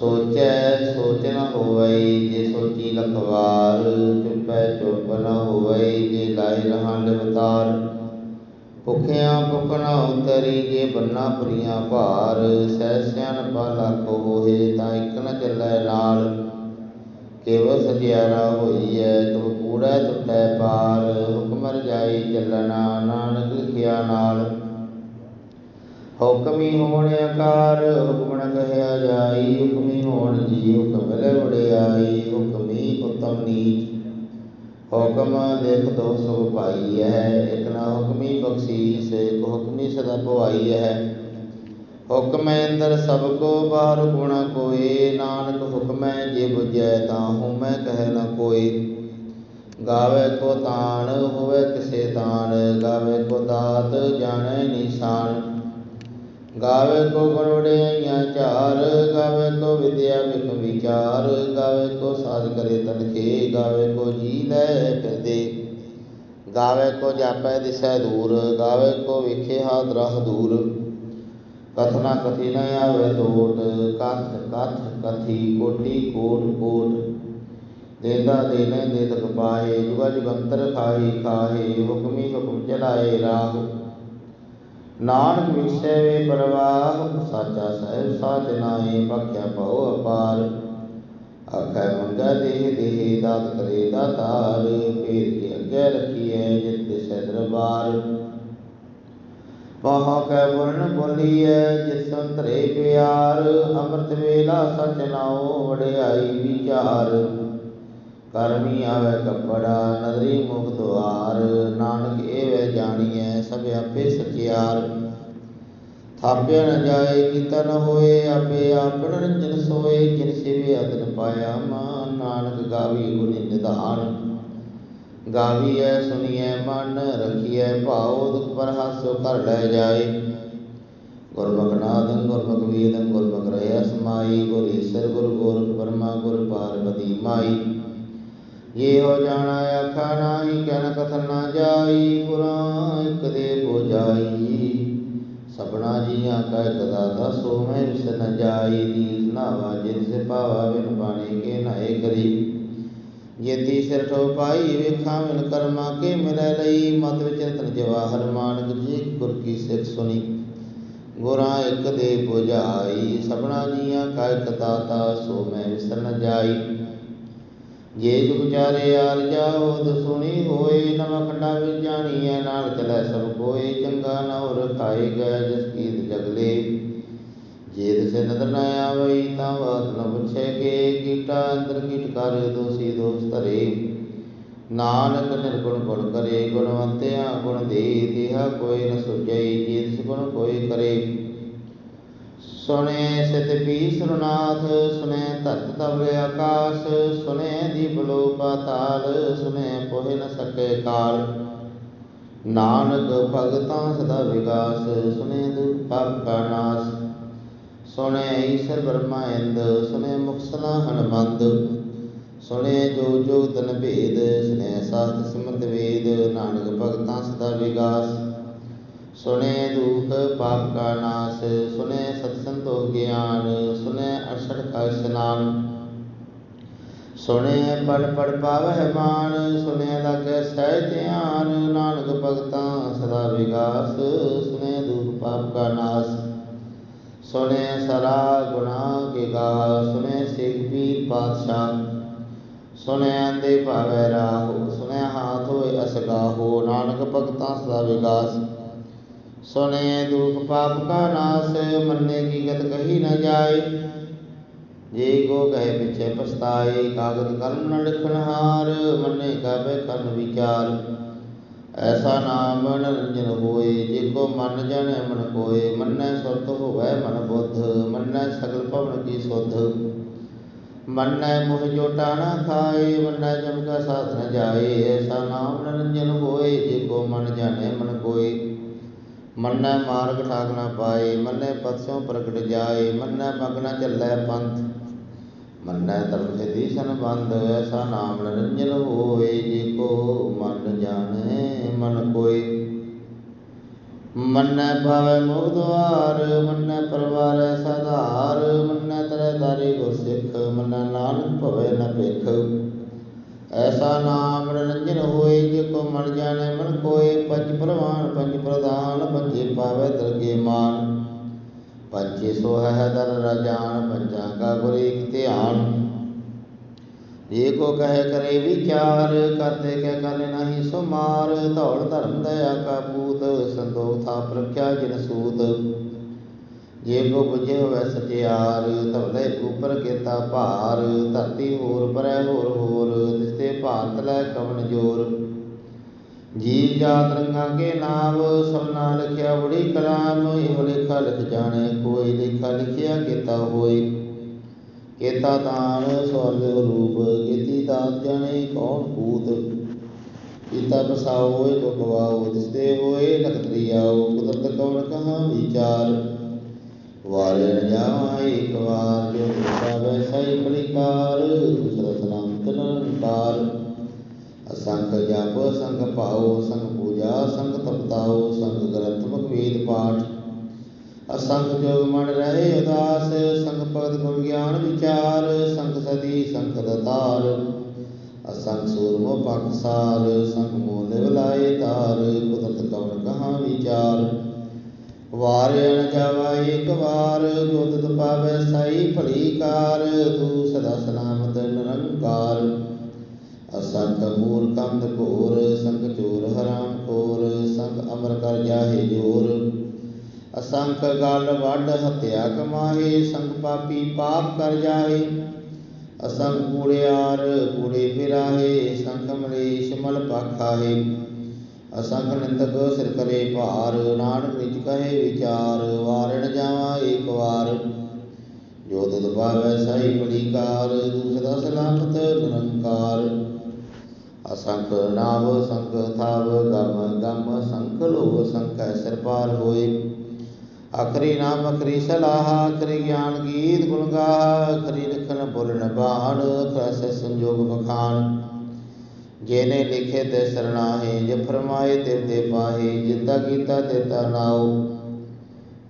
ਸੋਚੈ ਸੋਚ ਨ ਹੋਵਈ ਜੇ ਸੋਚੀ ਲਖਵਾਰ ਚੁੱਪੈ ਚੁੱਪ ਨ ਹੋਵਈ ਜੇ ਲਾਇ ਰਹਾਂ ਲਿਵਤਾਰ। ਭੁਖਿਆਂ ਭੁਖ ਨ ਉਤਰੀ, ਜੇ ਬੰਨਾ ਪੁਰੀਆਂ ਭਾਰ। ਸਹਿ ਸਿਆਣਪਾ ਲੱਖ ਹੋਏ ਤਾਂ ਇਕ ਨ ਚੱਲੈ ਨਾਲ। ਕੇਵਲ ਸਜਿਆਰਾ ਹੋਈਐ, ਤੁਮ ਕੂੜੈ ਟੁੱਟੈ ਪਾਰ। ਹੁਕਮ ਰਜਾਈ ਚੱਲਣਾ, ਨਾਨਕ ਲਿਖਿਆ ਨਾਲ। ਹੁਕਮੀ ਹੋਣ ਆਕਾਰ ਹੁਕਮ ਕਹਿਆ ਜਾਈ, ਹੁਕਮੀ ਹੋਣ ਜੀ ਹੁਕਮ ਲੈ ਵਡਿਆਈ ਹੁਕਮੀ ਉਤਮ ਨੀਚ। ਹੁਕਮ ਦੇਖ ਦੋ ਸੋ ਭਾਈ ਹੈ, ਇਕ ਨਾ ਹੁਕਮੀ ਬਖਸ਼ੀਸ ਇਕ ਹੁਕਮੀ ਸਦਾ ਭਵਾਈ ਹੈ। ਹੁਕਮੈ ਅੰਦਰ ਸਭ ਕੋ ਬਾਹਰ ਗੁਣਾ ਕੋਏ, ਨਾਨਕ ਹੁਕਮੈ ਜੇ ਬੁਝੈ ਤਾਂ ਹਉਮੈ ਕਹਿ ਨ ਕੋਏ। ਗਾਵੇ ਕੋ ਤਾਣ, ਹੋਵੇ ਕਿਸੇ ਤਾਣ, ਗਾਵੇ ਕੋ ਦਾਤ, ਜਾਣੈ ਨਿਸ਼ਾਨ। ਗਾਵੇ ਕੋ ਗੁਣ ਵਡਿਆਈਆਂ ਚਾਰ ਗਾਵੇ ਕੋ ਵਿਦਿਆ ਵਿਖ ਵਿਚਾਰ, ਗਾਵੇ ਕੋ ਸਾਜ ਕਰੇ ਤਨਖੇ ਗਾਵੇ ਕੋ ਜੀ ਲੈ ਫਿਰਦੇ। ਗਾਵੇ ਕੋ ਜਾਪੈ ਦਿਸੈ ਦੂਰ, ਗਾਵੇ ਕੋ ਵਿਖੇ ਹਾਥ ਰਹ ਦੂਰ। ਕਥਨਾ ਕਥੀ ਨ ਆਵੇ ਟੋਟ ਕਥ ਕਥ ਕਥੀ ਕੋਟੀ ਕੋਟ ਕੋਟ। ਦੇਦਾ ਦੇਨੇ ਦੇਤਕ ਪਾਏ ਜੁਗਾ ਜੁਗੰਤਰ ਖਾਹੀ ਖਾਹੇ, ਹੁਕਮੀ ਹੁਕਮ ਚਲਾਏ ਰਾਹ। ਨਾਨਕ ਵਿਸੈ ਵੇ ਪ੍ਰਵਾਹ, ਸਾਚਾ ਸਹਿਬ ਸਾਚ ਨਾਏ ਬਖਿਆ ਭਉ ਅਪਾਰ। ਆਖੈ ਮੰਗਾ ਦੇਹ ਦੇਹ ਦਾਤ ਕਰੇ ਦਾਤਾਰ ਪੀਰ ਕੇ ਅੱਗੇ ਰਖੀਐ ਜਿਤ ਦਿਸੈ ਦਰਬਾਰ। ਮਹਾ ਕੈ ਵਰਨ ਬੋਲੀਐ ਜਿਤ ਸੰਤਰੇ ਪਿਆਰ, ਅੰਮ੍ਰਿਤ ਵੇਲਾ ਸਚ ਨਾਉ ਵਡਿਆਈ ਵਿਚਾਰ। ਕਰਮੀ ਆਵੇ ਕੱਪੜਾ ਨਦਰੀ ਮੁਖ ਦੁਆਰ। ਜਾਣੀਐ ਸਭ ਆਪੇ ਸਚਿਆਰ। ਥਾਪਿਆ ਨ ਜਾਏ, ਕੀਤਾ ਨ ਹੋਏ, ਆਪੇ ਆਪਨ ਰੰਜਨ ਸੋਏ। ਜਿਨ ਸਿਵੇ ਅਦਨ ਪਾਇਆ ਮਾਨ, ਨਾਨਕ ਗਾਵੀ ਗੁਣੀ ਨਿਧਾਨ। ਗਾਵੀਐ ਸੁਣੀਐ ਮਨ, ਰਖੀਐ ਭਾਉ, ਦੁਖ ਪਰ ਹਾਸੋ ਕਰ ਲੈ ਜਾਏ। ਗੁਰਮੁਖ ਨਾਦੰ ਗੁਰਮੁਖ ਵੇਦੰ ਗੁਰਮੁਖ ਰਹਿ ਸਮਾਈ। ਗੁਰ ਈਸਰ, ਗੁਰ ਗੋਰਖ ਬਰਮਾ, ਗੁਰ ਪਾਰਵਤੀ ਮਾਈ। ਇਹ ਹੋ ਜਾਣਾ ਆਖਾ ਨਾਹੀ ਕਹਿਨ ਕਥਨ ਨਾ ਜਾਈ, ਪੁਰਾਂ ਇਕ ਦੇ ਬੁਝਾਈ ਸਭਨਾ ਜੀਆਂ ਕਾ ਇਕ ਦਾਤਾ ਮੈਂ ਵਿਸ ਨ ਜਾਈ। ਦੀਸ ਨਾਵਾ ਜਿਨ ਸੇ ਪਾਵਾ ਬਿਨ ਪਾਣੀ ਕੇ ਨਾਏ ਕਰੀ। ਜੇਤੀ ਸਿਰ ਠੋ ਪਾਈ, ਵੇਖਾਂ ਮਿਲ ਕਰਮਾ ਕੇ ਮਿਲੈ ਲਈ। ਮਤ ਵਿਚਰਤਨ ਜਵਾਹਰ ਮਾਨਕ ਜੀ, ਗੁਰ ਕੀ ਸਿੱਖ ਸੁਣੀ ਗੁਰਾਂ ਇਕ ਦੇ ਬੁਝਾਈ, ਸਭਨਾ ਜੀਆਂ ਕਾ ਇਕ ਦਾਤਾ ਸੋ ਮੈਂ ਵਿਸ ਨ ਜਾਈ। ਜੇ ਜੁਗ ਚਾਰੇ ਆਰ ਜਾਓ ਸੁਣੀ ਹੋਏ ਨਵਾਂ ਵਿੱਚ ਜਾਣੀਐ। ਨਾਲ ਚਲੈ ਸਭ ਕੋਏ, ਚੰਗਾ ਨਉ ਰਖਾਏ ਗਏ ਜਿਸ ਕੀਤ ਜਗਲੇ। ਜੇ ਦਿਸੇ ਨਦਰ ਨ ਆਵਈ, ਤਾਂ ਬਾਤ ਨ ਪੁੱਛੇ ਕੇ। ਕੀਟਾ ਅੰਦਰ ਕੀਟ ਕਰ, ਦੋਸੀ ਦੋਸ ਧਰੇ। ਨਾਨਕ ਨਿਰਗੁਣ ਗੁਣ ਕਰੇ, ਗੁਣਵੰਤਿਆ ਗੁਣ ਦੇ, ਤਿਹਾ ਕੋਈ ਨ ਸੁਝਈ ਜੇ ਤਿਸ ਗੁਣ ਕੋਈ ਕਰੇ। ਸੁਣੇ ਸਿਤ ਸੁਰਨਾਥ ਸੁਨੇ ਧਰਤ ਤਵਲੇ ਆਕਾਸ ਸੁਨੇ ਦੀਪ ਲੋ ਪਾਤਾਲ ਸੁਨੇ ਪੋਹਿ ਨ ਸਕੇ ਕਾਲ। ਨਾਨਕ ਭਗਤਾਂ ਸਦਾ ਵਿਗਾਸ ਸੁਨੇ ਦੁਖ ਪਾਪ ਕਾ ਨਾਸ। ਸੁਨੇ ਈਸ਼ਰ ਬ੍ਰਹਮਾ ਇੰਦ ਸੁਨੇ ਮੁਕਸਲਾ ਹਨਮੰਦ। ਸੁਨੇ ਜੋ ਜੋ ਤਨ ਭੇਦ ਸੁਨੇ ਸਾਸਤ ਸਿਮਰਤ ਵੇਦ, ਨਾਨਕ ਭਗਤਾਂ ਸਦਾ ਵਿਗਾਸ। ਸੁਨੇ ਦੁਖ ਪਾਪ ਕਾ ਨਾਸ ਸੁਨੇ ਸਤ ਸੰਤੋਖ ਗਿਆਨ ਸੁਨੇ ਅਰਸ਼ਡ ਕਾ ਇਸ਼ਨਾਨ। ਸੁਨੇ ਪੜ ਪੜ ਪਾਵਹਿ ਮਾਨ ਸੁਨੇ ਲਾਗੈ ਸਹਿ ਧਿਆਨ, ਨਾਨਕ ਭਗਤਾਂ ਸਦਾ ਵਿਗਾਸ ਸੁਨੇ ਦੁਖ ਪਾਪ ਕਾ ਨਾਸ। ਸੁਨੇ ਸਰਾ ਗੁਨਾ ਕੇ ਗਾ ਸੁਨੇ ਸਿਖ ਪੀਰ ਪਾਤਸ਼ਾਹ। ਸੁਨੇ ਅੰਦੇ ਭਾਵੈ ਰਾਹੋ ਸੁਨੇ ਹਾਥ ਹੋਏ ਅਸਗਾਹੋ ਨਾਨਕ ਭਗਤਾਂ ਸਦਾ ਵਿਗਾਸ। ਸੁਨੇ ਦੁਖ ਪਾਪ ਕਾ ਨਾਸ, ਮੰਨੇ ਕੀ ਗਤ ਕਹੀ ਨ ਜਾਏ। ਜੇ ਕੋ ਕਹੇ ਪਿਛੇ ਪਛਤਾਏ, ਕਾਗਦ ਕਲਮ ਨ ਲਿਖਣ ਹਾਰ, ਮੰਨੇ ਕਾਬੇ ਕਰਨ ਵਿਚਾਰ। ਐਸਾ ਨਾਮ ਮਨ ਰੰਜਨ ਹੋਏ, ਜੇ ਕੋ ਮਨ ਜਾਣੈ ਮਨ ਕੋਏ। ਮੰਨੈ ਸੁਰਤ ਹੋਵੈ ਮਨ ਬੁੱਧ, ਮੰਨੈ ਸਗਲ ਭਵਨ ਕੀ ਸੁਧ। ਮੰਨੈ ਮੁਹ ਜੋਟਾ ਨਾ ਖਾਏ, ਮੰਨੈ ਜਮ ਕਾ ਸਾਥ ਨ ਜਾਏ। ਐਸਾ ਨਾਮ ਨਿਰੰਜਨ ਹੋਏ, ਜੇ ਕੋ ਮਨ ਜਾਣੈ ਮਨ ਕੋਏ। ਮੰਨੈ ਮਾਰਗ ਠਾਕ ਨਾ ਪਾਏ, ਮੰਨੈ ਪਤਿਓਂ ਪ੍ਰਗਟ ਜਾਏ, ਮੰਨੈ ਮਗ ਚੱਲੈ ਪੰਥ, ਮੰਨੈ ਧਰਮ ਸਿਧੀ ਸੰਬੰਧ ਐਸਾ ਨਾਮ ਨਿਰੰਜਨ ਹੋਏ, ਜੇ ਕੋ ਮਨ ਜਾਣੈ ਮਨ ਕੋਏ। ਮੰਨੈ ਪਾਵੈ ਮੋਹ ਦੁਆਰ, ਮੰਨੈ ਪਰਵਾਰੈ ਸਾਧਾਰ, ਮੰਨੈ ਤਰੈ ਤਾਰੀ ਗੁਰ ਸਿੱਖ, ਮੰਨੈ ਨਾਨਕ ਭਵੈ ਨ ਭਿਖ। ਐਸਾ ਨਾਮ ਨਿਰੰਜਨ ਹੋਏ ਜੇ ਕੋ ਮਨ ਜਾਣੈ ਮਨ ਕੋਏ, ਪੰਜ ਪ੍ਰਵਾਨ, ਪੰਜ ਪ੍ਰਧਾਨ, ਪੰਜੇ ਪਾਵੈ ਦਰਗੇ ਮਾਨ। ਪੰਜੇ ਸੋ ਹੈ ਦਰ ਰਜਾਨ ਪੰਜਾਂ ਕਾ ਗੁਰ ਏਕ ਧਿਆਨ। ਜੇ ਕੋ ਕਹੇ ਕਰੇ ਵਿਚਾਰ ਕਰਤੇ ਕਹਿ ਕਲ ਨਹੀਂ ਸੁਮਾਰ। ਧੌੜ ਧਰਮ ਦਇਆ ਕਾ ਪੂਤ, ਸੰਤੋਖ ਥਾਪ ਰਖਿਆ ਜਿਨ ਸੂਤ। ਜੇ ਕੋ ਬੁਝੇ ਹੋਵੇ ਸਚਿਆਰ ਧਵਲੇ ਉਪਰ ਕੀਤਾ ਭਾਰ, ਧਰਤੀ ਹੋਰ ਪਰੈ ਹੋਰ ਹੋਰ, ਤਿਸਤੇ ਭਾਰਤ ਲੈ ਕਵਨ ਜੋਰ। ਜੀਵ ਜਾਤ ਰੰਗਾਂ ਕੇ ਨਾਮ ਸਭਨਾ ਲਿਖਿਆ ਬੜੀ ਕਲਾਮ, ਇਹੋ ਲੇਖਾ ਲਿਖ ਜਾਣੇ, ਕੋਈ ਲੇਖਾ ਲਿਖਿਆ ਕੀਤਾ ਹੋਏ। ਕੇਤਾ ਤਾਨ ਸਵਰਗ ਰੂਪ, ਕੀਤੀ ਦਾਤ ਜਾਣੇ, ਕੌਣ ਕੂਤ ਕੀਤਾ ਬਸਾਓ ਕੋ ਗਵਾਓ ਦਿਸਦੇ ਹੋਏ, ਲਖਤ ਲਿਆਓ, ਕੁਦਰਤ ਕੌਣ ਕਹਾ ਵਿਚਾਰ? ਵਾਰੇ ਨ ਜਾਵਾਂ ਵਾਰ ਜੋ ਪਾਵੇ ਸਹੀ ਬਲਿਕਾਰ ਦੂਸਰਾ ਸਲਾਮਤ ਅਸੰਖ ਜਪ ਸੰਗ ਭਾਉ ਸੰਗ ਪੂਜਾ ਸੰਗ ਤਪਤਾਉ ਸੰਗ ਗ੍ਰੰਥ ਵੇਦ ਪਾਠ। ਅਸੰਖ ਜੋਗ ਮਨ ਰਹੇ ਉਦਾਸ ਸੰਗ ਭਗਤ ਗੁਣ ਗਿਆਨ ਵਿਚਾਰ ਸੰਗ ਸਦੀ ਸੰਗ ਦਤਾਰ ਅਸੰਖ ਸੂਰਮੋ ਪਖਸਾਰ ਸੰਗ ਮੋਲ ਲਾਏ ਤਾਰ, ਕੁਦਰਤ ਕਵਨ ਕਹਾ ਵਿਚਾਰ। ਵਾਰਿਆ ਜਾਵਾ ਇੱਕ ਵਾਰ ਜੋ ਤਿਤ ਸਾਈ ਭਲੀ ਕਾਰ, ਤੂੰ ਸਦਾ ਸਲਾਮਤ ਨਿਰੰਕਾਰ। ਅਸੰਖ ਮੂਰ ਕੰਦ ਘੋਰ, ਸੰਗ ਚੋਰ ਹਰਾਮ ਖੋਰ, ਸੰਗ ਅਮਰ ਕਰ ਜਾਹੇ ਜੋਰ। ਅਸੰਖ ਗਲ ਵੱਡ ਹਤਿਆ ਕਮਾਹੇ, ਸੰਗ ਪਾਪੀ ਪਾਪ ਕਰ ਜਾਹੇ। ਅਸੰਗ ਕੂੜਿਆਰ ਕੂੜੇ ਫਿਰਾਹੇ ਸੰਖ ਮਲੇਸ਼ ਮਲ ਪਾਖਾਹੇ। ਅਸੰਖ ਨਿੰਦਕ ਸਿਰ ਕਰੇ ਭਾਰ, ਨਾਨਕ ਨਿਜ ਕਹੇ ਵਿਚਾਰ, ਵਾਰਣ ਜਾਵਾਂ ਏਕ ਵਾਰ। ਜੋ ਤੁਧ ਪਾਵੈ ਸਹੀ ਬਲੀਕਾਰ ਦੂਸਰਾ ਸਲਾਮਤ ਨਿਰੰਕਾਰ। ਅਸੰਖ ਨਾਮ ਸੰਖ ਥਾਵ, ਗਮ ਗਮ ਸੰਖ ਲੋ ਸੰਖ ਸਿਰ ਪਾਰ ਹੋਏ। ਅਖਰੀ ਨਾਮ ਅਖਰੀ ਸਲਾਹ, ਅਖਰੀ ਗਿਆਨ ਗੀਤ ਗੁਣ ਗਾਹ, ਅਖਰੀ ਲਿਖਣ ਬੋਲਣ ਬਾਣ ਅਖਰਸ ਸੰਜੋਗ ਬਖਾਨ ਜੇਨੇ ਲਿਖੇ ਤੇ ਸਰਣਾਹੇ, ਜੇ ਫਰਮਾਏ ਤੇ ਤੇ ਪਾਹੇ, ਜਿੱਤਾ ਕੀਤਾ ਤੇਤਾ ਨਾਉ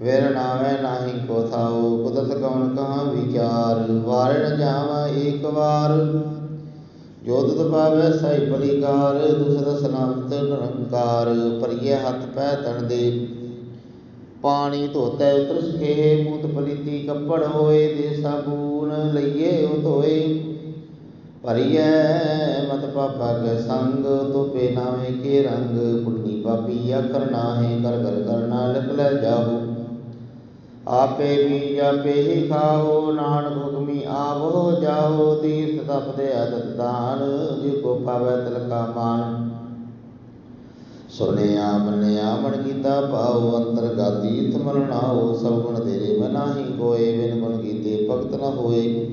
ਵੇਰ ਨਾਵੇਂ ਨਾਹੀ ਕੋ ਥਾਉ ਕੁਦਰਤ ਕਵਨ ਕਹਾ ਵਿਚਾਰ। ਵਾਰਣ ਜਾਵਾ ਏਕ ਵਾਰ, ਜੋ ਤੁਧ ਪਾਵੈ ਸਾਈ ਬਲੀਕਾਰ ਦੂਸਰਾ ਸਲਾਮਤ ਨਿਰੰਕਾਰ। ਪਰਿਏ ਹੱਥ ਪੈ ਤਣ ਦੇ, ਪਾਣੀ ਧੋਤੈ ਉਤਰ ਸਕੇ ਮੂਤ ਪਲੀਤੀ ਕੱਪੜ ਹੋਏ ਦੇ ਸਾਬੂਨ, ਲਈਏ ਉਹ ਧੋਏ। ਭਰੀਐ, ਮਤ ਪਾਪਾ ਕੇ ਸੰਗ ਤੋਪੇ ਨਾਵੇਂ ਕੇ ਰੰਗ ਪੁੰਨੀ ਪਾਪੀ ਅਖਰ ਨਾਹੇ ਕਰ ਕਰ ਕਰਨਾ ਲਿਖ ਲੈ ਜਾਹੂ। ਆਪੇ ਬੀਜ ਆਪੇ ਹੀ ਖਾਓ, ਨਾਨਕ ਹੁਕਮੀ ਆਵੋ ਜਾਓ, ਤੀਰਥ ਤਪਦੇ ਅਦਤ ਦਾਨ ਜੇ ਕੋ ਪਾਵੈ ਤਿਲਕਾ ਮਾਨ। ਸੁਣਿਆ ਮੰਨਿਆ ਮਨ ਕੀਤਾ ਪਾਉ ਅੰਤਰ ਗਾਤੀ ਮਰਨਾਓ ਸਭ ਗੁਣ ਤੇਰੇ ਮਨਾਹੀ ਕੋਏ ਬਿਨ ਗੁਣ ਕੀਤੇ ਭਗਤ ਨ ਹੋਏ।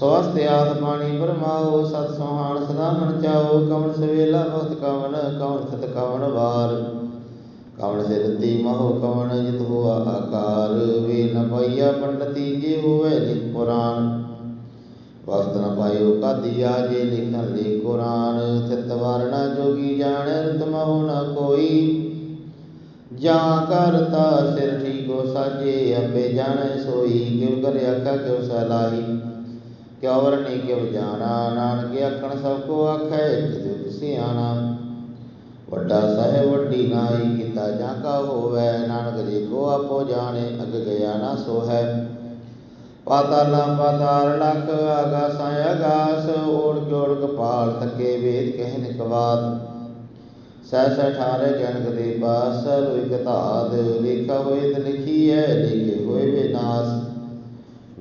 ਸਵਸਤ ਆਸ ਪਾਣੀ ਬਰਮਾਓ ਸਤ ਸੋਹਾਣ ਸਦਾ ਮਨ ਚਾਓ ਕਵਣ ਸਵੇਲਾ ਭਗਤ ਕਵਣ ਕਵਣ ਸਤ ਕਵਣ ਵਾਰ। ਕਵਣ ਸਿਰਤੀ ਮਹੋ, ਕਵਣ ਜਿਤ ਹੋਆ ਆਕਾਰ। ਵੇ ਨ ਪਾਈਆ ਪੰਡਤੀ ਜੇ ਹੋਵੇ ਲਿਖ ਪੁਰਾਨ ਵਸਤ ਨ ਪਾਇਓ ਕਾਦੀਆ ਜੇ ਲਿਖਨ ਲੇ ਕੁਰਾਨ। ਥਿਤ ਵਾਰਣਾ ਜੋਗੀ ਜਾਣੈ ਰਤ ਮਹੁ ਨ ਕੋਈ। ਜਾਂ ਕਰਤਾ ਸਿਰ ਠੀਕੋ ਸਾਜੇ, ਆਪੇ ਜਾਣੈ ਸੋਈ। ਕਿਉ ਕਰ ਆਖਾ ਕਿਉ ਸਲਾਹੀ। ਕਿਉ ਵਰਨੀ ਕਿਉ ਜਾਣਾ, ਨਾਨਕ ਆਖਣ ਸਭ ਕੋ ਆਖੈ ਕਿਤੇ ਸਿਆਣਾ ਵੱਡਾ ਸਾਹਿਬ ਵੱਡੀ ਨਾਈ ਕੀਤਾ ਜਾਂ ਕਾ ਹੋਵੈ, ਨਾਨਕ ਜੀ ਕੋ ਆਪੋ ਜਾਣੇ, ਅਗ ਗਿਆ ਨਾ ਸੋ ਹੈ ਪਾਤਾਲ ਲਖ ਆਗਾਸਾਂ ਆਗਾਸ, ਓੜ ਜੋੜ ਕਪਾਲ ਥਕੇ ਵੇਦ ਕਹਿ ਨਿਕਵਾਤ। ਸਹਿ ਸਹਿ ਠਾਰੇ ਜਨਕ ਦੇ ਪਾਸ ਰੋਇ ਕਤਾਦ ਲਿਖਾ ਹੋਏ ਤੇ ਲਿਖੀਐ, ਲਿਖੇ ਹੋਏ ਵਿਨਾਸ਼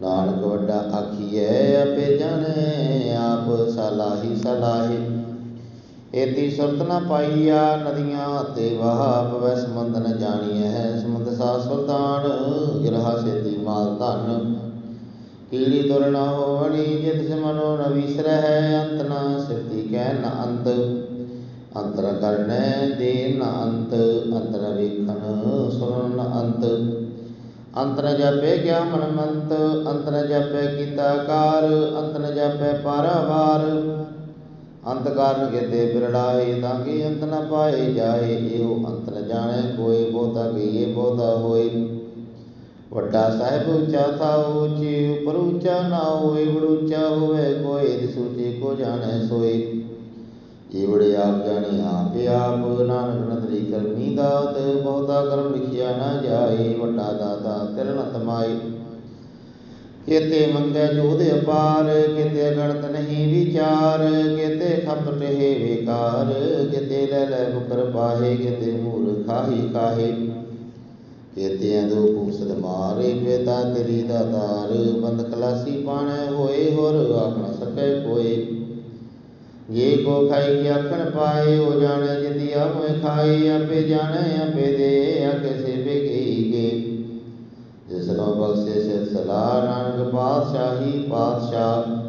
ਨਾਨਕ ਵੱਡਾ ਆਖੀਐ, ਆਪੇ ਜਾਣੇ, ਆਪ ਸਲਾਹੀ ਸਲਾਹੀ। ਏਤੀ ਸੁਰਤ ਨ ਪਾਈਆ, ਨਦੀਆਂ ਤੇ ਵਹਾ ਪਵੈ ਸਮੁੰਦ ਨ ਜਾਣੀਐ। ਸਮੁੰਦ ਸਾ ਸੁਲਤਾਨ, ਗਿਰਹਾ ਸੇਤੀ ਮਾਲ ਧਨ। ਕੀੜੀ ਤੁਰ ਨ ਹੋਵਣੀ, ਜਿਤ ਸਿਮਨੋ ਨ ਵਿਸਰਹਿ, ਅੰਤ ਨ ਸਿਫਤੀ ਕਹਿ ਨ ਅੰਤ। ਅੰਤਰ ਕਰਨੈ ਦੇ ਨ ਅੰਤ, ਅੰਤਰ ਵੇਖਣ ਸੁਣਨ ਨ ਅੰਤ। ਅੰਤਰ ਜਪੇ ਗਿਆ ਮਨ ਮੰਤ ਅੰਤਰ ਜਪੇ ਕੀਤਾ ਕਾਰ, ਅੰਤਰ ਜਪੇ ਪਾਰਾਵਾਰ। ਅੰਤ ਕਾਰਨ ਕਿਤੇ ਬਿਰੜਾਏ, ਤਾਂ ਕਿ ਅੰਤ ਨ ਪਾਏ ਜਾਏ, ਇਹੋ ਅੰਤ ਨ ਜਾਣੈ, ਕੋਈ ਬਹੁਤਾ ਕਹੀਏ ਬਹੁਤਾ ਹੋਏ। ਵੱਡਾ ਸਾਹਿਬ ਉੱਚਾ ਥਾ ਉੱਚੀ ਉਪਰ ਉੱਚਾ ਨਾ ਹੋਏ ਬੜ ਉੱਚਾ ਹੋਵੇ, ਕੋਈ ਦਿਸ ਉੱਚੇ ਕੋ ਜਾਣੇ ਸੋਏ। ਈਵੜੇ ਆਪ ਜਾਣੀ ਆਪੇ ਆਪ ਨਾਨਕ ਨਦਰੀ ਕਰਮੀ ਦਾਤ, ਬਹੁਤਾ ਕਰਮ ਲਿਖਿਆ ਨਾ ਜਾਏ, ਵੱਡਾ ਦਾਤਾ ਤਿਲ ਨ ਤਮਾਈ ਕਿਤੇ ਮੰਗੈ ਜੋਧ ਅਪਾਰ, ਕਿਤੇ ਗਣਤ ਨਹੀਂ ਵਿਚਾਰ, ਕਿਤੇ ਖਪਟ ਹੈ ਵਿਕਾਰ, ਕਿਤੇ ਲੈ ਲੈ ਮੁਕਰ ਪਾਹੇ, ਕਿਤੇ ਮੂਰ ਖਾਹੀ ਕਾਹੇ। ਕਿਤੇ ਅੰਦੋ ਪੂਸਦ ਮਾਰੇ, ਪੇਤਾ ਤੇਰੀ ਦਾਤਾਰ ਬੰਦ ਕਲਾਸੀ ਪਾਣੇ ਹੋਏ, ਹੋਰ ਆਖਣ ਸਕੈ ਕੋਏ। ਜੇ ਕੋ ਖਾਈ ਕੀ ਆਖਣ ਪਾਏ ਹੋ ਜਾਣੈ ਜਿਤੀ ਆਵੇਂ ਖਾਏ, ਆਪੇ ਜਾਣੈ, ਆਪੇ ਦੇ ਆਕੇ ਸੇਵੇ ਗਈ ਗੇ। ਜਿਸਨੋ ਬਖਸ਼ੇ ਸਿਰ ਸਲਾਹ, ਨਾਨਕ ਪਾਤਸ਼ਾਹੀ ਪਾਤਸ਼ਾਹ।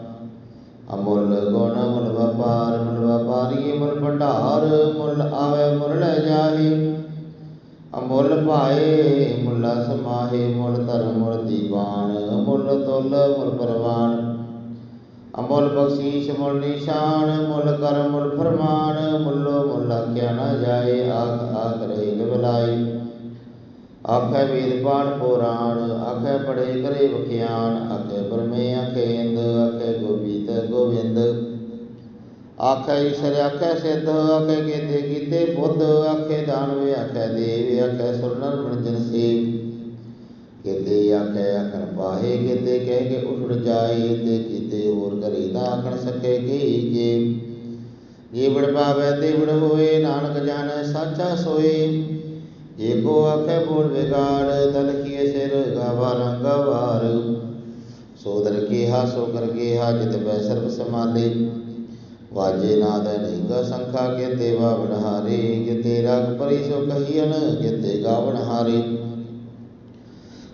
ਅਮੁੱਲ ਗੁਣ ਮੁੱਲ ਵਪਾਰ ਮੁੱਲ ਵਪਾਰੀ ਮੁੱਲ ਭੰਡਾਰ ਮੁੱਲ ਆਵੇ ਮੁੱਲ ਲੈ ਜਾਹੇ। ਅਮੁੱਲ ਭਾਏ ਮੁੱਲਾ ਸਮਾਹੇ ਮੁੱਲ ਧਰਮ ਮੁਲ ਦੀਵਾਨ ਮੁੱਲ ਤੁਲ ਮੁੱਲ ਪਰਵਾਨ। ਅਮੁੱਲ ਬਖਸ਼ੀਸ਼, ਮੁੱਲ ਨਿਸ਼ਾਨ, ਮੁੱਲ ਕਰਮ ਮੁੱਲ ਫਰਮਾਨ, ਮੁੱਲੋ ਮੁੱਲ ਆਖਿਆ ਨਾ ਜਾਏ, ਆਖ ਆਖ ਰਹੇ ਲਿਵਲਾਈ ਆਖੇ ਵੇਦ ਪਾਠ ਪੁਰਾਣ, ਆਖੇ ਪੜੇ ਕਰੇ ਵਖਿਆਨ, ਆਖੇ ਬਰਮੇ ਆਖੇ ਇੰਦ, ਆਖੇ ਗੋਬੀਤ ਗੋਬਿੰਦ। ਆਖੇ ਈਸ਼ਰ, ਆਖੇ ਸਿੱਧ, ਆਖੇ ਕੀਤੇ ਕੀਤੇ ਬੁੱਧ, ਆਖੇ ਦਾਨਵੇ, ਆਖੇ ਦੇਵ, ਆਖੇ ਸੁਰਨਰ ਮਨਜਨ ਸੇਵ। ਕਿਤੇ ਆਖੇ ਆਖਣ ਪਾਹੇ, ਕਿਤੇ ਕਹਿ ਕੇ ਉਠੜ ਜਾਏ, ਤੇ ਕੀਤੇ ਹੋਰ ਕਰੀ ਨਾ ਆਖਣ ਸਕੇ ਕੀ ਜੀਵੜ ਪਾਵੇ ਦੇਵੜ ਹੋਏ, ਨਾਨਕ ਜਾਣੈ ਸਾਚਾ ਸੋਏ। ਜੇ ਕੋ ਆਖੇ ਬੋਲ ਵਿਗਾੜ ਤਲਖੀਏ ਸਿਰ ਗਾਵਾ ਰੰਗਵਾਰ ਸੋਦਰ ਕੀਹਾ, ਸੋ ਕਰ ਕੀਹਾ, ਜਿਤ ਬੈ ਸਰਬ ਸਮਾਲੇ ਵਾਜੇ ਨਾਦ ਅਨੇਕ ਸੰਖਾ, ਕੇਤੇ ਵਾਵਣ ਹਾਰੇ, ਕਿਤੇ ਰਗ ਪਰੀ ਸੋ ਕਹੀਨ ਕਿਤੇ ਗਾਵਣ ਹਾਰੇ।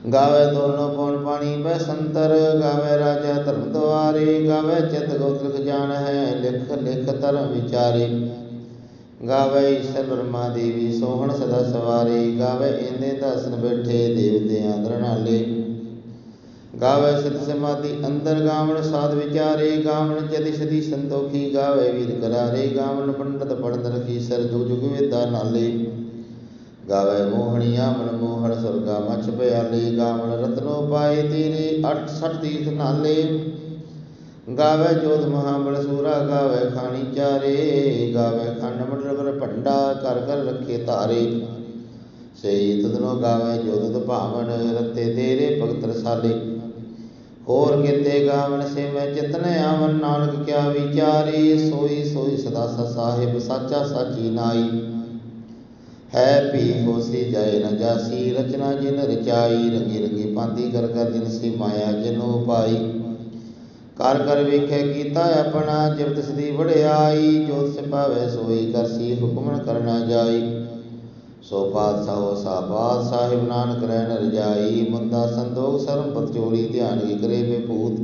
ਗਾਵੇ ਦੋਨੋਂ ਪੌਣ ਪਾਣੀ ਬੈ ਸੰਤਰ, ਗਾਵੇ ਰਾਜਾ ਧਰਮ ਦੁਆਰੇ, ਗਾਵੇ ਚਿਤ ਗੋਤਲਕ ਜਾਣ ਹੈ, ਲਿਖ ਲਿਖ ਧਰਮ ਵਿਚਾਰੇ। ਗਾਵੇ ਈਸ਼ਰ ਬ੍ਰਹਮਾ ਦੇਵੀ, ਸੋਹਣ ਸਦਾ ਸਵਾਰੇ, ਗਾਵੇ ਇੰਦੇ ਦਸਨ ਬੈਠੇ ਦੇਵਤਿਆਂ ਦਰਨਾਲੇ ਗਾਵੇ ਸਿਧ ਸਮਾਧੀ ਅੰਦਰ, ਗਾਵਣ ਸਾਧ ਵਿਚਾਰੇ, ਗਾਵਣ ਜതി ਸਦੀ ਸੰਤੋਖੀ, ਗਾਵੇ ਵੀਰ ਕਰਾਰੇ, ਗਾਵਣ ਪੰਡਤ ਪੜਨ ਰਖੀ ਸਰ ਜੋ ਜੁਗ ਵੇਦਾ ਨਾਲੇ। ਗਾਵੇ ਮੋਹਣੀਆਂ ਮਨ ਮੋਹਣ ਸੁਰਗਾ ਮਛ ਪਿਆਲੇ, ਗਾਵਣ ਰਤਨੋ ਪਾਏ ਤੇਰੇ 68 ਤੀਰਥ ਨਾਲੇ। ਗਾਵੇ ਜੋਤ ਮਹਾਬਲ ਸੂਰਾ, ਗਾਵੇ ਖਾਣੀ ਚਾਰੇ, ਗਾਵੇ ਖੰਡ ਮੰਡਲ ਪਰ ਭੰਡਾ ਕਰ ਕਰ ਰੱਖੇ ਤਾਰੇ ਸਈ ਤਦਨੋ ਗਾਵੇ ਜੋਤ ਭਾਵਨ ਰਤੇ ਤੇਰੇ ਭਗਤ ਰਸਾਲੇ। ਹੋਰ ਕਿਤੇ ਗਾਵਨ ਸੇ ਮੈਂ ਚਿਤਨ ਆਵਨ ਨਾਨਕ ਕਿਆ ਵਿਚਾਰੇ। ਸੋਈ ਸੋਈ ਸਦਾ ਸਾਹਿਬ, ਸਾਚਾ ਸਾਚੀ ਨਾਈ। ਹੈ ਪੀ ਹੋਸੀ ਜਾਏ ਨ ਜਾਸੀ, ਰਚਨਾ ਜਿਨ ਰਚਾਈ, ਰੰਗੀ ਰੰਗੀ ਪਾਂਦੀ ਕਰ ਕਰ ਜਿਨ ਸੀ ਮਾਇਆ ਜਿਨੋ ਪਾਈ। ਕਰ ਕਰ ਵੇਖੇ ਕੀਤਾ ਆਪਣਾ ਜਿਵ ਤਿਸ ਦੀ ਵਡਿਆਈ, ਜੋਤ ਸਿਪਾਵੇ ਸੋਈ ਕਰਸੀ ਹੁਕਮਨ ਕਰਨਾ ਜਾਈ। ਸੋ ਪਾਤਸ਼ਾਹ, ਸਾ ਸਾਹਿਬ ਨਾਨਕ ਰਹਿ ਰਜਾਈ, ਮੁੰਦਾ ਸੰਦੋਖ ਸਰਮ ਪਤ ਚੋਰੀ, ਧਿਆਨ ਕੀ ਕਰੇ ਬੇਪੂਤ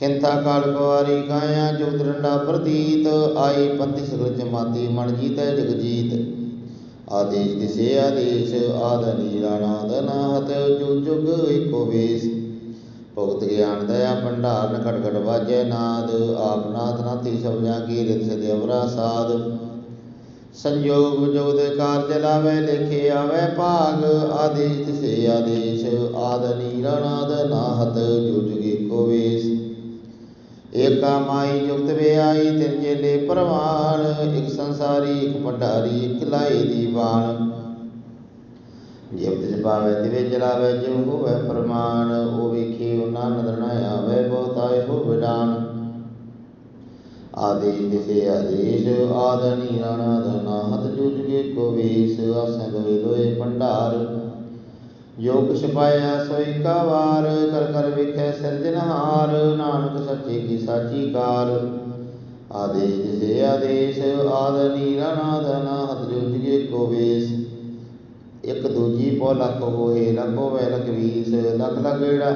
ਖਿੰਤਾ ਕਾਲ ਕੁਵਾਰੀ ਕਾਇਆ ਜੁਗ ਦਰੰਡਾ ਪ੍ਰਤੀਤ, ਆਈ ਪੰਥ ਸਗਲ ਜਮਾਤੀ, ਮਨ ਜੀਤੈ ਜਗ ਆਦੇਸ਼ ਦਿਸੇ ਆਦੇਸ਼ ਆਦ ਨੀਰਾਨਾਦ ਨਾਹਤ ਜੁਗ ਜੁਗ ਏਕੋ ਵੇਸ। ਭਗਤ ਗਿਆਨ ਦਇਆ ਭੰਡਾਰਨ ਨ ਘਟ ਘਟ ਵਾਜੈ ਨਾਦ, ਆਪ ਨਾਥ ਨਾਥੀ ਸਭਜਾ ਕੀ ਰਿਤ ਸਦੇ ਅਵਰਾ ਸਾਧ ਸੰਜੋਗ ਜੋਗ ਦੇ ਕਾਰਜ ਲਾਵੇ, ਲਿਖੇ ਆਵੇ ਭਾਗ, ਆਦੇਸ਼ ਤਿਸੇ ਆਦੇਸ਼ ਆਦ ਨੀਰਨਾਦ ਨਾਹਤ ਜੁਗ ਜੁਗ ਏਕੋ ਵੇਸ। ਏਕਾ ਮਾਈ ਜੁਗਤ ਵਿਆਈ ਤਿਨ ਚੇਲੇ ਪਰਵਾਨ, ਇਕ ਸੰਸਾਰੀ, ਇਕ ਭੰਡਾਰੀ, ਇਕ ਲਾਈ ਦੀਵਾਨ। ਜਿਵ ਤਿਸ ਪਾਵੇ ਤਿਵੇ ਚਲਾਵੇ ਜਿਵ ਹੋਵੇ ਪ੍ਰਮਾਣ, ਉਹ ਵੇਖੀ ਉਹਨਾਂ ਨਦਰ ਨ ਆਵੇ, ਬਹੁਤਾ ਇਹੋ ਵਿਡਾਨ ਆਦੇਸ਼ ਦਿਸੇ ਆਦੇਸ਼ ਆਦਨੀ ਰਾਣਾ ਦਨਾ ਹਤ ਜੁਜ ਕੇ ਕੋ ਵੇਸ, ਆਸੈ ਦੋਏ ਦੋਏ ਭੰਡਾਰ। ਜੋ ਕੁਛ ਪਾਇਆ ਸੋਈ ਕਾ ਵਾਰ, ਕਰ ਕਰ ਵਿਖੇ ਸਿਰਜਨਹਾਰ ਨਾਨਕ ਸੱਚੇ ਕੀ ਸਾਚੀ ਕਾਰ। ਆਦੇਸ਼ ਦਿਸੇ ਆਦੇਸ਼ ਆਦਨੀ ਰਾਣਾ ਦਨਾ ਜੁਜ ਕੇ ਕੋ ਵੇਸ। ਇੱਕ ਦੂਜੀ ਪੋ ਲੱਖ ਹੋਏ, ਲੱਖੋ ਵੈ ਲਖ ਵੀਸ।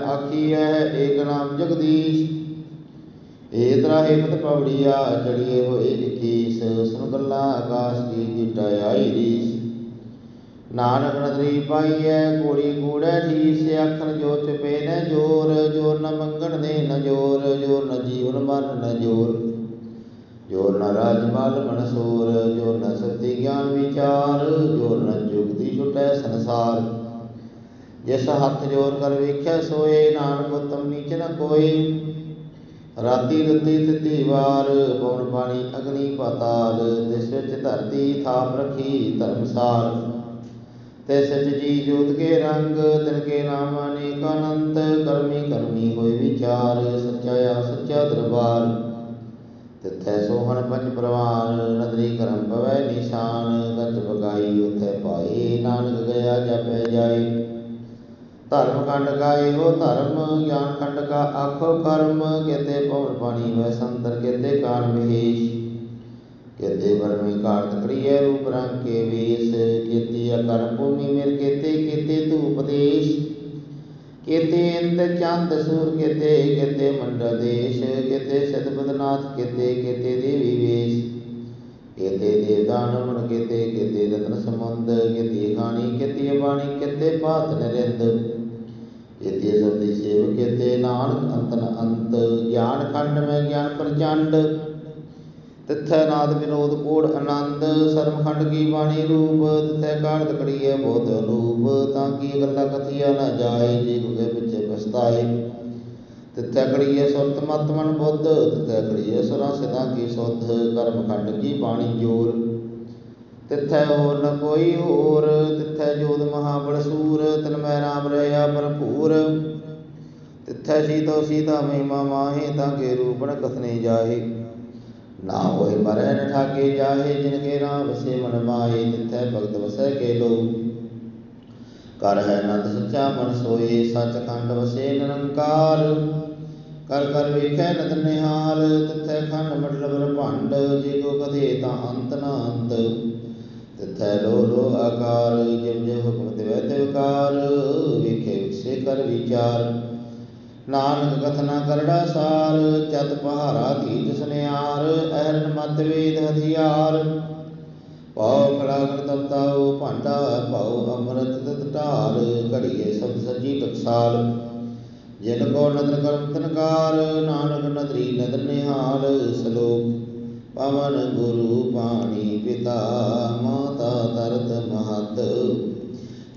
ਆਖੀ ਹੈ ਏਕ ਨਾਮ ਜਗਦੀਸ਼। ਏ ਤਰਾ ਹਿਮਤ ਪਵੜੀਆ ਚੜੀਏ ਹੋਏ 21 ਸੁਨ ਗੱਲਾਂ ਆਕਾਸ਼ ਕੀ ਜਿਟਾ ਆਈ ਰੀਸ। ਨਾਨਕ ਨਦਰੀ ਪਾਈਐ, ਕੋੜੀ ਕੂੜੈ ਠੀਸ ਅੱਖਰ ਜੋ ਚਪੇ ਨ ਜੋਰ ਜੋਰ ਨ ਮੰਗਣ ਦੇ ਨ ਜੋਰ ਜੋਰ ਨ ਜੀਵਨ ਮਰਨ ਨ ਜੋਰ। ਜੋਰ ਨ ਰਾਜ ਮਾਲ ਮਨਸੂਰ ਜੋਰ ਨ ਸਤੀ ਗਿਆਨ ਵਿਚਾਰ, ਜੋਰ ਨ ਜੁਗਤੀ ਛੁਟੈ ਸੰਸਾਰ। ਜਿਸ ਹੱਥ ਜੋਰ ਕਰ ਵੇਖਿਆ ਸੋਏ, ਨਾਨਕ ਉਤਮ ਨੀਚ ਨ ਕੋਏ ਰਾਤੀ ਰਤੀ ਤਿੱਤੀ ਵਾਰ ਪਉਣ ਪਾਣੀ ਅਗਨੀ ਪਾਤਾਲ ਤਿਸ ਵਿੱਚ ਧਰਤੀ ਥਾਪ ਰਖੀ ਧਰਮਸਾਰ। ਤਿਸ ਵਿੱਚ ਜੀ ਜੋਤ ਕੇ ਰੰਗ, ਤਿਨ ਕੇ ਨਾਮ ਅਨੇਕ ਅਨੰਤ ਕਰਮੀ ਕਰਮੀ ਹੋਏ ਵਿਚਾਰ, ਸੱਚਾ ਆ ਸੱਚਾ ਦਰਬਾਰ। ਤਿੱਥੈ ਸੋਹਣ ਪੰਜ ਪ੍ਰਵਾਨ ਨਦਰੀ ਕਰਮ ਪਵੈ ਨਿਸ਼ਾਨ ਗੱਜ ਬਗਾਈ ਉਥੈ ਪਾਏ, ਨਾਨਕ ਗਿਆ ਜਪੈ ਜਾਏ। ਧਰਮ ਕੰਡ ਕਾ ਇਹੋ ਧਰਮ, ਗਿਆਨ ਖੰਡ ਕਾ ਆਖੋ ਕਰਮ, ਕੇਤੇ ਪਵਨ ਪਾਣੀ ਵੈ ਸੰਤਰ, ਕੇਤੇ ਕਾਨ ਮਹੇਸ਼। ਕੇਤੇ ਬਰਮੇ ਕਾਰਤ ਕਰੀਏ ਰੂਪ ਰੰਗ ਕੇ ਵੇਸ ਕੇਤੇ ਅਕਰ ਭੂਮੀ ਮੇਰ ਕੇਤੇ ਕੇਤੇ ਧੂਪ ਦੇਸ਼। ਕੇਤੇ ਇੰਦ ਚੰਦ ਸੂਰ ਕੇਤੇ ਕੇਤੇ ਮੰਡਲ ਦੇਸ਼। ਕੇਤੇ ਸਤਪਦਨਾਥ ਕੇਤੇ ਕੇਤੇ ਦੇਵੀ ਵੇਸ਼। ਕੇਤੇ ਦੇਵਦਾਨ ਮਨ ਕੇਤੇ ਕੇਤੇ ਰਤਨ ਸਮੁੰਦ ਕੇਤੇ ਖਾਣੀ ਕੇਤੇ ਬਾਣੀ ਕੇਤੇ ਪਾਤ ਨਰਿੰਦ। ਕੇਤੇ ਸਬਦੀ ਸੇਵ ਕੇਤੇ ਨਾਨਕ, ਅੰਤਨ ਅੰਤ। ਗਿਆਨ ਖੰਡ ਮੈਂ ਗਿਆਨ ਪ੍ਰਚੰਡ। ਤਿੱਥੈ ਨਾਦ ਵਿਨੋਦ ਕੋੜ ਆਨੰਦ ਸਰਮਖੰਡ ਕੀ ਬਾਣੀ ਰੂਪ, ਤਿੱਥੈ ਕਾਰਤ ਕੜੀਏ ਬੋਧ ਰੂਪ ਤਾਂ ਕੀ ਗੱਲਾਂ ਕਥੀਆ ਨਾ ਜਾਏ, ਜੇ ਗੁਗੇ ਪਿੱਛੇ ਪਛਤਾਏ। ਤਿੱਥੈ ਕੜੀਏ ਸੁਰਤ ਮਤ ਮਨ ਬੁੱਧ, ਤਿਥੈ ਕੜੀਏ ਸੁਰਾਂ ਸਿਦਾ ਕੀ ਸੁਧ ਕਰਮ ਕੀ ਬਾਣੀ ਜੋਰ। ਤਿੱਥੈ ਹੋਰ ਨ ਕੋਈ ਹੋਰ, ਤਿੱਥੈ ਜੋਤ ਮਹਾਬਲ ਸੂਰ, ਤਨ ਮੈਂ ਰਾਮ ਰਹਿਆ ਭਰਪੂਰ। ਤਿੱਥੈ ਸੀਤੋ ਸੀਤਾ ਮਹਿਮਾ ਮਾਹੀ, ਤਾਂ ਕੇ ਰੂਪਨ ਕਥਨੇ ਜਾਹੇ। ਨਾ ਹੋਏ ਮਰੈ ਨ ਠਾਕੇ ਜਾਹੇ ਜਿਨ ਕੇ ਰਾਮ ਵਸੇ ਮਨ ਮਾਹੇ ਤਿੱਥੈ ਭਗਤ ਵਸੈ ਕੇ ਲੋ ਕਰ ਹੈ ਨੰਦ ਸੱਚਾ, ਮਨ ਸੋਏ ਸੱਚ ਖੰਡ ਵਸੇ ਕਰ ਕਰ ਵੇਖੈ ਨਦ ਨਿਹਾਲ, ਤਿੱਥੈ ਖੰਡ ਮਤਲਬ ਭੰਡ ਜੇ ਕੋ ਕਦੇ ਤਾਂ ਅੰਤ ਨਾ ਅੰਤ। ਤਿੱਥੈ ਲੋ ਲੋ ਆਕਾਰ ਜਿਵ ਜਿਵ ਹੁਕਮ ਤਿਵੈ ਤਿਵਕਾਰ, ਵੇਖੇ ਵਿਖਸੇ ਕਰ ਵਿਚਾਰ। ਨਾਨਕ ਕਥਨਾ ਕਰੜਾ ਸਾਰ, ਚਤ ਪਹਾਰਾ ਕੀਟ ਸੁਨਿਆਰ ਅਹਰਨ ਮਤ ਵੇਦ ਹਥਿਆਰ। ਪਾਉ ਖੜਾ ਕਰ ਤਪਤਾਉ, ਭਾਂਡਾ ਪਾਉ ਅੰਮ੍ਰਿਤ ਤਤ ਢਾਲ, ਘੜੀਏ ਸਭ ਸੱਜੀ ਟਕਸਾਲ ਜਿਨ ਕੋ ਨਦਰ ਕਰਮ ਤਨਕਾਰ, ਨਾਨਕ ਨਦਰੀ ਨਦਰ ਨਿਹਾਲ। ਸਲੋਕ, ਪਵਨ ਗੁਰੂ ਪਾਣੀ ਪਿਤਾ, ਮਾਤਾ ਤਰਤ ਮਹਤ।